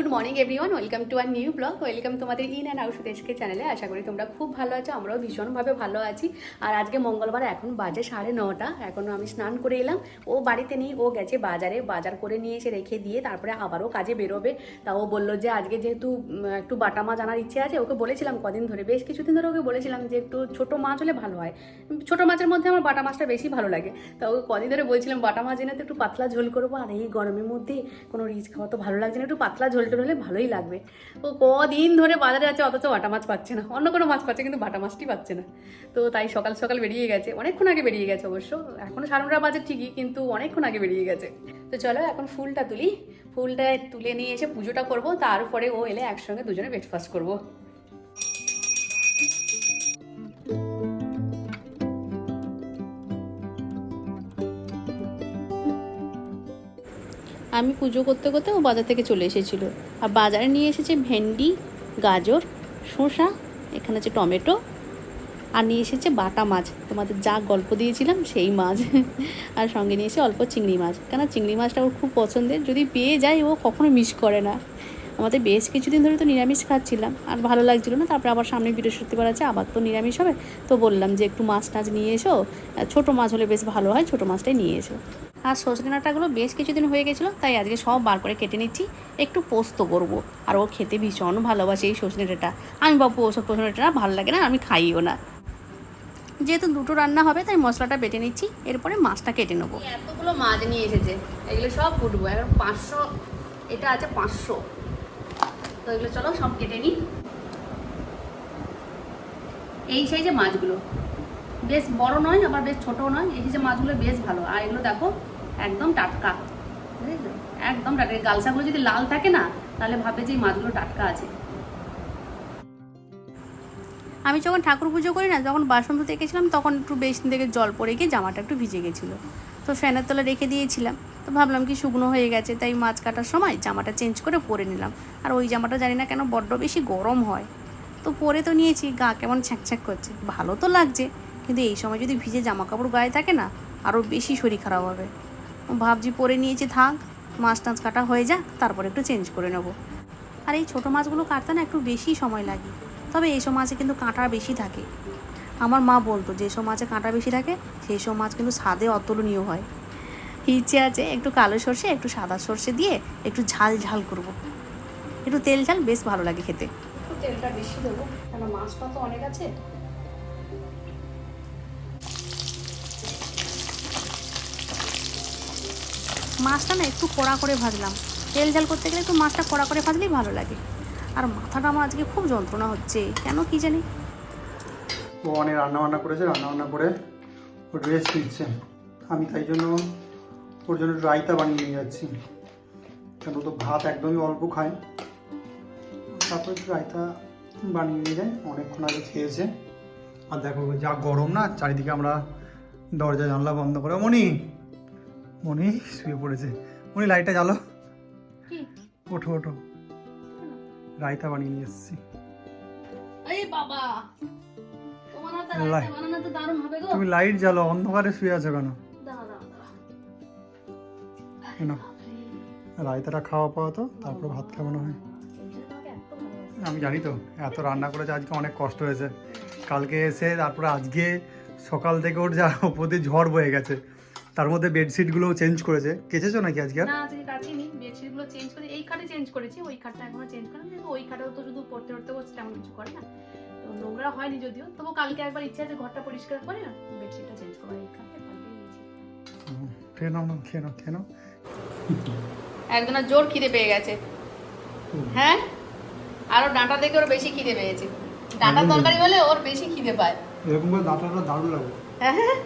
Good morning everyone, welcome to our new blog, welcome তোমাদের in and out দেশকে চ্যানেলে। আশা করি তোমরা খুব ভালো আছো, আমরাও ভীষণভাবে ভালো আছি। আর আজকে মঙ্গলবার, এখন বাজে সাড়ে নটা এখনও আমি স্নান করে এলাম। ও বাড়িতে নেই, ও গেছে বাজারে, বাজার করে নিয়ে এসে রেখে দিয়ে তারপরে আবারও কাজে বেরোবে। তা ও বলল যে আজকে যেহেতু একটু বাটা মাছ আনার ইচ্ছে আছে, ওকে বলেছিলাম কদিন ধরে, বেশ কিছুদিন ধরে ওকে বলেছিলাম যে একটু ছোটো মাছ হলে ভালো হয়। ছোটো মাছের মধ্যে আমার বাটা মাছটা বেশি ভালো লাগে। তা ওকে কদিন ধরে বলছিলাম, বাটা মাছ এনে তো একটু পাতলা ঝোল করব, আর এই গরমের মধ্যে কোনো রিচ খাওয়া তো ভালো লাগছে না, একটু পাতলা ঝোল টোল হলে ভালোই লাগবে। ও কদিন ধরে বাজারে আছে, অথচ বাটা মাছ পাচ্ছে না। অন্য কোনো মাছ পাচ্ছে, কিন্তু বাটা মাছটি পাচ্ছে না। তো তাই সকাল সকাল বেরিয়ে গেছে। অনেকক্ষণ আগে বেরিয়ে গেছে অবশ্য। এখনও সাড়ে বাজার বাজে ঠিকই, কিন্তু অনেকক্ষণ আগে বেরিয়ে গেছে। তো চলো এখন ফুলটা তুলি। ফুলটা তুলে নিয়ে এসে পুজোটা করব। তারপরে ও এলে একসঙ্গে দুজনে ব্রেকফাস্ট করব। আমি পুজো করতে করতে ও বাজার থেকে চলে এসেছিল। আর বাজারে নিয়ে এসেছে ভেন্ডি, গাজর, শসা, এখানে আছে টমেটো, আর নিয়ে এসেছে বাটা মাছ। তোমাদের যা গল্প দিয়েছিলাম সেই মাছ। আর সঙ্গে নিয়ে এসে অল্প চিংড়ি মাছ। কেন চিংড়ি মাছটা ওর খুব পছন্দের। যদি পেয়ে যায়, ও কখনো মিস করে না। আমাদের বেশ কিছুদিন ধরে তো নিরামিষ খাচ্ছিলাম। আর ভালো লাগছিল না। তারপরে আবার সামনে বৃহস্পতিবার আছে, আবার তো নিরামিষ হবে। তো বললাম যে, একটু মাছ টাছ নিয়ে এসো। ছোটো মাছ হলে বেশ ভালো হয়, ছোটো মাছটাই নিয়ে এসো। আর সজনে ডাঁটাগুলো বেশ কিছুদিন হয়ে গেছিল, তাই আজকে সব বার করে কেটে নিচ্ছি। একটু পোস্ত করব। আর ও খেতে ভীষণ ভালোবাসে এই সজনে ডাঁটা। আমি বাবু ওসব সজনে ডাঁটা ভালো লাগে না, আমি খাইও না। যেহেতু দুটো রান্না হবে, তাই মশলাটা বেটে নিচ্ছি। এরপরে মাছটা কেটে নেব। এতগুলো মাছ নিয়ে এসেছে, এগুলো সব কুটবো এখন পাঁচশো, এটা আছে পাঁচশো। তো এগুলো চলো সব কেটে নিই। এই সাইজে মাছগুলো। বেশ বড় নয়, আবার বেশ ছোটও নয়। এই যে মাছগুলো বেশ ভালো। আর এগুলো দেখো, একদম টাটকা। একদম টাটকা। গালসাগুলো যদি লাল থাকে না, তাহলে ভাবে যে মাছগুলো টাটকা আছে। আমি যখন ঠাকুর পুজো করি না, যখন বাসন ধুতে গেছিলাম তখন একটু বেশি থেকে জল পড়ে গিয়ে জামাটা একটু ভিজে গেছিল। তো ফ্যানের তলে রেখে দিয়েছিলাম। তো ভাবলাম কি শুকনো হয়ে গেছে, তাই মাছ কাটার সময় জামাটা চেঞ্জ করে পরে নিলাম। আর ওই জামাটা জানি না কেন বড্ড বেশি গরম হয়। তো পরে তো নিয়েছি, গা কেমন ছ্যাঁক ছ্যাঁক করছে। ভালো তো লাগছে। কিন্তু এই সময় যদি ভিজে জামা কাপড় গায়ে থাকে না আরও বেশি শরীর খারাপ হবে। ভাবছি পরে নিয়েছি থাক, মাছ টাছ কাটা হয়ে যাক, তারপর একটু চেঞ্জ করে নেব। আর এই ছোটো মাছগুলো কাটতে না একটু বেশি সময় লাগে। তবে এইসব মাছে কিন্তু কাঁটা বেশি থাকে। আমার মা বলতো, যেসব মাছে কাঁটা বেশি থাকে সেই সব মাছ কিন্তু স্বাদে অতুলনীয় হয়। ইচ্ছে আছে, একটু কালো সর্ষে, একটু সাদা সর্ষে দিয়ে একটু ঝাল ঝাল করব। একটু তেল ঝাল, বেশ ভালো লাগে খেতে। তেলটা বেশি দেবো, কেন মাছটা তো অনেক আছে। মাছটা না একটু কড়া করে ভাজলাম। তেল ঝাল করতে গেলে একটু মাছটা কড়া করে ভাজলেই ভালো লাগে। আর মাথাটা আমার আজকে খুব যন্ত্রণা হচ্ছে। কেন কি জানি? রান্না বান্না করেছে রান্না বান্না করে ও রেস্ট নিচ্ছে আমি তাই জন্য ওর জন্য রায়তা বানিয়ে নিয়ে যাচ্ছি। কেন তো ভাত একদমই অল্প খায়। তারপর রায়তা বানিয়ে নিয়ে যায়। অনেকক্ষণ আগে খেয়েছে। আর দেখো যা গরম না, চারিদিকে আমরা দরজা জানলা বন্ধ করে। মনি মনি শুয়ে পড়েছে। মনি লাইটটা জ্বালো। কি? ওঠো ওঠো। রায়তা বানিয়ে নিয়ে এসেছি। বাবা! তুমি লাইট জ্বালো অন্ধকারে শুয়ে আছো কেন? রায়তাটা খাওয়া পাওয়া তো তারপর ভাত খাওয়ানো হয়। আমি জানি তো এত রান্না করেছে আজকে অনেক কষ্ট হয়েছে। কালকে এসে তারপরে আজকে সকাল থেকে ওর যা ওপর দিয়ে ঝড় বয়ে গেছে। তার মধ্যে বেডশিটগুলোও চেঞ্জ করেছে। কেচেছো নাকি আজকে আর? না আজকে কাছে নি বেডশিটগুলো চেঞ্জ করে এই খাটে চেঞ্জ করেছি ওই খাটটা এখনও চেঞ্জ করেনি কিন্তু ওই খাটেও তো শুধু পড়তে পড়তে বসে তেমন কিছু করে না। তো নোংরা হয়নি যদিও তবু কালকে একবার ইচ্ছা আছে ঘরটা পরিষ্কার করে না বেডশিটটা চেঞ্জ করা এই হুম, খেয়ে নাও না খেয়ে নাও খেয়ে নাও। একজনের জোর খিদে পেয়ে গেছে। হ্যাঁ? আরও ডাঁটা দেখে ওর বেশি খিদে পেয়েছে। ডাঁটা হুম। তরকারি হলে ওর বেশি খিদে পায়। এরকম করে দাঁতটা দারুণ লাগবে হ্যাঁ।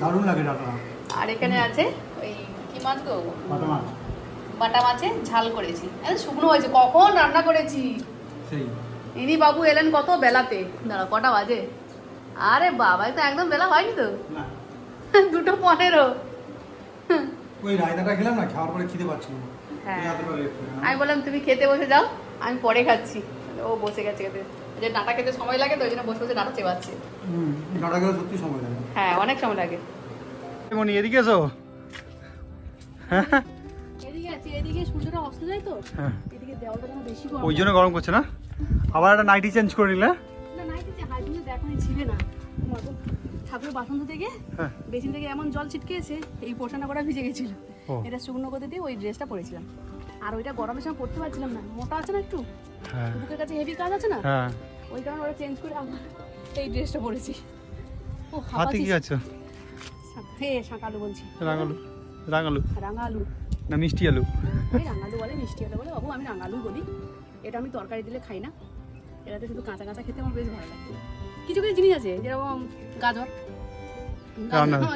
দারুণ লাগে ডাটা। আর এখানে আছে ওই কি মাছ গো? বাটা মাছ। বাটা মাছে ঝাল করেছি। শুকনো হয়েছে কখন রান্না করেছি? সেই। ইনি বাবু এলেন কত বেলাতে? দাঁড়া কটা বাজে? আরে বাবা তো একদম বেলা হয়নি তো। না। দুটো পনেরো। ওই রায়তাটা খেলাম না খাওয়ার পরে খিদে পাচ্ছিল। হ্যাঁ। আমি বললাম তুমি খেতে বসে যাও আমি পরে খাচ্ছি। ও বসে গেছে খেতে। যে ডাঁটা খেতে সময় লাগে তো ওই জন্য বসে বসে ডাঁটা চেবাচ্ছে। হুম ডাটা গেলে সত্যি সময় লাগে। হ্যাঁ অনেক সময় লাগে। মনি এদিকে এসো। এদিকে এদিকে সূর্যটা অস্ত যায় তো? হ্যাঁ। এদিকে দেওয়ালটা বেশি ওই জন্য গরম করছে না? আবার একটা নাইটি চেঞ্জ করে নিলে? তোমার বাসন ধুতে গিয়ে হ্যাঁ। বেসিন থেকে এমন জল ছিটকেছে এই পোর্শনটা করা ভিজে গেছিল এটা শুকনো করতে দিয়ে ওই ড্রেসটা পরেছিলাম। আর ওইটা গরমের সময় পরতে পারছিলাম না। মোটা আছে না একটু? হ্যাঁ বুকের কাছে হেভি কাজ আছে না? হ্যাঁ। ওই কারণে ওরা চেঞ্জ করে আবার এই ড্রেসটা পরেছি। ও হাতে কি আছে? হে শাঁকালু বলছি। রাঙালু। রাঙালু। রাঙালু। না মিষ্টি আলু। এই রাঙালু বলে মিষ্টি আলু বলে বাবু আমি রাঙালু বলি। এটা আমি তরকারি দিলে খাই না। এটাতে শুধু কাঁচা কাঁচা খেতে আমার বেশ ভালো লাগে। কিছু কিছু জিনিস আছে যেরকম গাজর।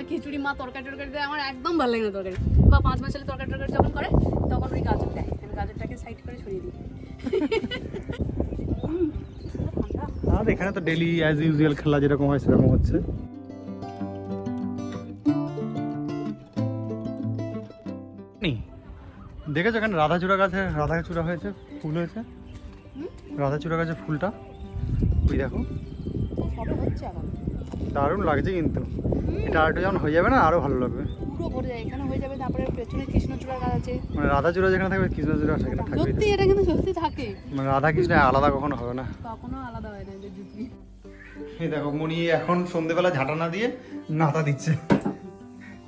খিচুড়ি মা তরকারি টরকারি দেয় আমার একদম ভালো লাগে না তরকারি। বা পাঁচ মাস ছেলে তরকারি টরকারি যখন করে তখন ওই গাজর দেয়। আমি গাজরটাকে সাইড করে সরিয়ে দিই। আর এখানে তো ডেলি অ্যাজ ইউজুয়াল খেলা যেরকম হয় সেরকম হচ্ছে। দেখেছ এখানে রাধাচূড়া গাছে রাধাচূড়া হয়েছে ফুল হয়েছে? রাধাচূড়া গাছে ফুলটা? ওই দেখো। দারুণ লাগছে কিন্তু। এটা আরেকটু যখন হয়ে যাবে না আরও ভালো লাগবে। পুরো ভরে যায় এখানে হয়ে যাবে তারপরে পেছনে কৃষ্ণচূড়া গাছ আছে। মানে যেখানে থাকবে কৃষ্ণচূড়া সেখানে থাকবে সত্যি এটা কিন্তু সত্যি থাকে। মানে রাধা কৃষ্ণ আলাদা কখনো হবে না। কখনো আলাদা হয় না এদের জুটি এই দেখো মনি এখন সন্ধেবেলা ঝাঁটা না দিয়ে নাতা দিচ্ছে।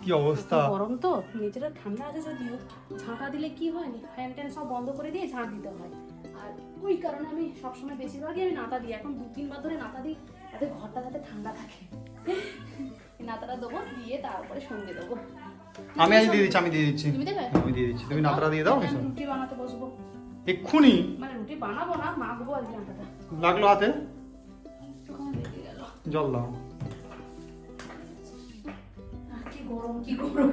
কি অবস্থা? গরম তো নিচেটা ঠান্ডা আছে যদিও। ঝাঁটা দিলে কি হয় ফ্যান ট্যান সব বন্ধ করে দিয়ে ঝাঁট দিতে হয়। আর ওই কারণে আমি সবসময় বেশিরভাগই আমি নাতা দিই। এখন দু তিনবার ধরে নাতা দিই ঘরটা যাতে ঠান্ডা থাকে। নাতাটা দেবো দিয়ে তারপরে সঙ্গে দেবো। আমি আজ দিয়ে দিচ্ছি আমি দিয়ে দিচ্ছি। তুমি দেবে? আমি দিয়ে দিচ্ছি। তুমি নাতাটা দিয়ে দাও রুটি বানাতে বসবো। এক্ষুনি? মানে রুটি বানাবো না মাখবো লাগল হাতে? জল দাও। কি গরম কি গরম।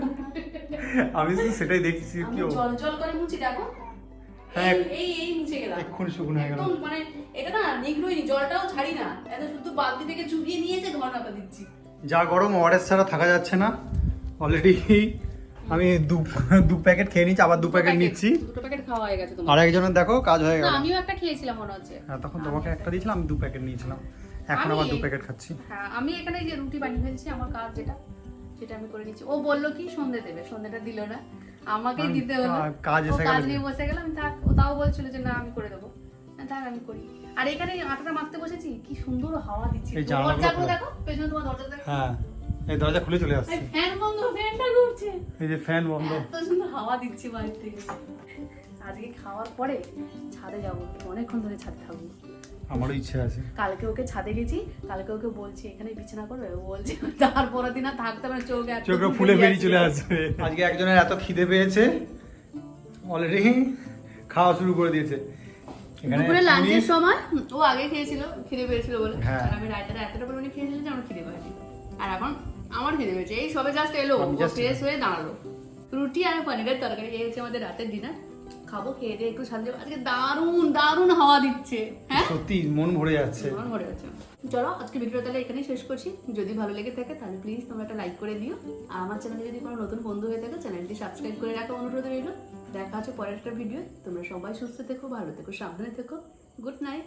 আমি তো সেটাই দেখছি কি। জল জল করে মুছি দেখো। হ্যাঁ। এই- এই এই মুছে গেলাম। এক্ষুনি শুকনো হয়ে গেল। একদম মানে এটা না নিগড়ই জলটাও ছাড়ি না। এত শুধু বালতি থেকে চুবিয়ে নিয়েছে ঘর নাতা দিচ্ছি। যা গরম ওয়ারেস ছাড়া থাকা যাচ্ছে না। অলরেডি আমি দু দু প্যাকেট খেয়ে নিচ্ছি আবার দু প্যাকেট নিচ্ছি। দুটো প্যাকেট খাওয়া হয়ে গেছে তোমার। আর একজনের দেখো কাজ হয়ে গেল। আমিও একটা খেয়েছিলাম মনে হচ্ছে। হ্যাঁ তখন তোমাকে একটা দিয়েছিলাম আমি দু প্যাকেট নিয়েছিলাম। এখন আবার দু প্যাকেট খাচ্ছি। হ্যাঁ আমি এখানে যে রুটি বানিয়ে ফেলছি আমার কাজ যেটা সেটা আমি করে নিচ্ছি। ও বলল কি সন্ধে দেবে সন্ধেটা দিল না। আমাকেই আমি দিতে হলো। কাজ এসে কাজ নিয়ে বসে গেলাম তাও বলছিল যে না আমি করে দেবো। থাক আমি করি। আর এখানে আটাটা মাখতে বসেছি কি সুন্দর হাওয়া দিচ্ছে। দরজাগুলো দেখো পেছনে তোমার দরজা দেখো। হ্যাঁ এই দরজা খুলে চলে আসছে। ফ্যান বন্ধ ফ্যানটা ঘুরছে। এই যে ফ্যান বন্ধ। এত সুন্দর হাওয়া দিচ্ছে বাইরে থেকে। আজকে খাওয়ার পরে ছাদে যাব অনেকক্ষণ ধরে ছাদে থাকব। আমারও ইচ্ছে আছে। কালকে ওকে ছাদে গেছি কালকে ওকে বলছি এখানে বিছানা করবে? ও বলছে তারপরের দিন আর থাকতে হবে না চোখ চোখে ফুলে বেরিয়ে চলে আসছে। আসবে। আজকে একজনের এত খিদে পেয়েছে অলরেডি খাওয়া শুরু করে দিয়েছে। দুপুরে লাঞ্চের সময় ও আগে খেয়েছিল খিদে পেয়েছিল বলে। হ্যাঁ। আর আমি রায়তাটা এতটা পরিমাণে খেয়েছিলাম যে আমার খিদে পায়নি আর এখন আমার খিদে পেয়েছে। এই সবে জাস্ট এলো ফ্রেশ হয়ে দাঁড়াল। রুটি আর পনিরের তরকারি এই হচ্ছে আমাদের রাতের ডিনার খাব খেয়ে দিয়ে একটু শান্তি আজকে দারুণ দারুণ হাওয়া দিচ্ছে। সত্যি মন ভরে যাচ্ছে। মন ভরে যাচ্ছে। চলো আজকে ভিডিও তাহলে এখানেই শেষ করছি। যদি ভালো লেগে থাকে, তাহলে প্লিজ তোমরা একটা লাইক করে দিও। আর আমার চ্যানেলে যদি কোনো নতুন বন্ধু হয়ে থাকে চ্যানেলটি সাবস্ক্রাইব করে রাখা অনুরোধ রইল। দেখা আছে পরের একটা ভিডিও তোমরা সবাই সুস্থ থেকো, ভালো থেকো, সাবধানে থেকো। Good night